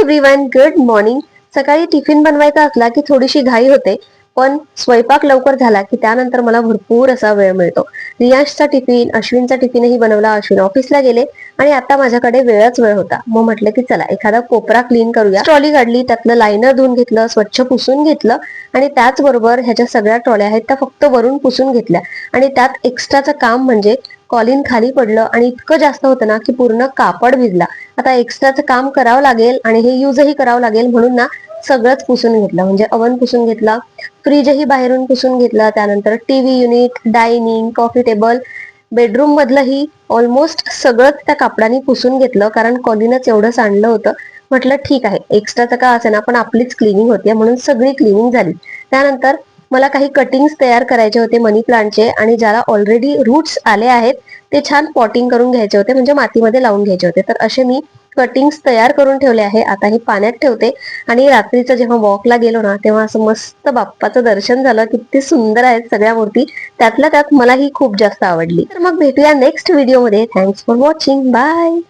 Everyone good morning सकाळी tiffin बनवायचा असला की थोडीशी घाई होते. पण स्वयंपाक लवकर झाला की त्यानंतर मला भरपूर असा वेळ मिळतो. रियांशचा टिफिन अश्विनचा टिफिनही बनवला अश्विन ऑफिसला गेले आणि आता माझ्याकडे वेळच वेळ होता. मग म्हटलं की चला एखादा कोपरा क्लीन करूया. ट्रॉली काढली त्यातलं लायनर धुवून घेतलं स्वच्छ पुसून घेतलं आणि त्याचबरोबर ह्याच्या सगळ्या ट्रॉल्या आहेत त्या फक्त वरून पुसून घेतल्या. आणि त्यात एक्स्ट्राचं काम म्हणजे कॉलिन खाली पडलं आणि इतकं जास्त होतं ना की पूर्ण कापड भिजला. आता एक्स्ट्राचं काम करावं लागेल आणि हे युजही करावं लागेल म्हणून ना सगळंच पुसून घेतलं. म्हणजे अवन पुसून घेतला फ्रीजही बाहेरून पुसून घेतला त्यानंतर TV unit dining coffee table bedroom मधलंही almost सगळंच त्या कापडाने पुसून घेतलं. कारण कॉलिनच एवढं सांडलं होतं. म्हटलं ठीक आहे एक्स्ट्राचं का असे ना पण आपलीच क्लिनिंग होती म्हणून सगळी क्लिनिंग झाली. त्यानंतर मला काही कटिंग्स तयार करायचे होते मनी प्लांटचे आणि ज्याला ऑलरेडी रूट्स आले आहेत ते छान पॉटिंग करून घ्यायचे होते म्हणजे मातीमध्ये लावून घ्यायचे होते. तर असे मी कटिंग्स तयार करून ठेवले आहे. आता हे पाण्यात ठेवते. आणि रात्रीचं जेव्हा वॉकला गेलो ना तेव्हा असं मस्त बाप्पाचं दर्शन झालं. किती सुंदर आहेत सगळ्या मूर्ती. त्यातल्या त्यात मला ही खूप जास्त आवडली. तर मग भेटूया नेक्स्ट व्हिडिओमध्ये थँक्स फॉर वॉचिंग बाय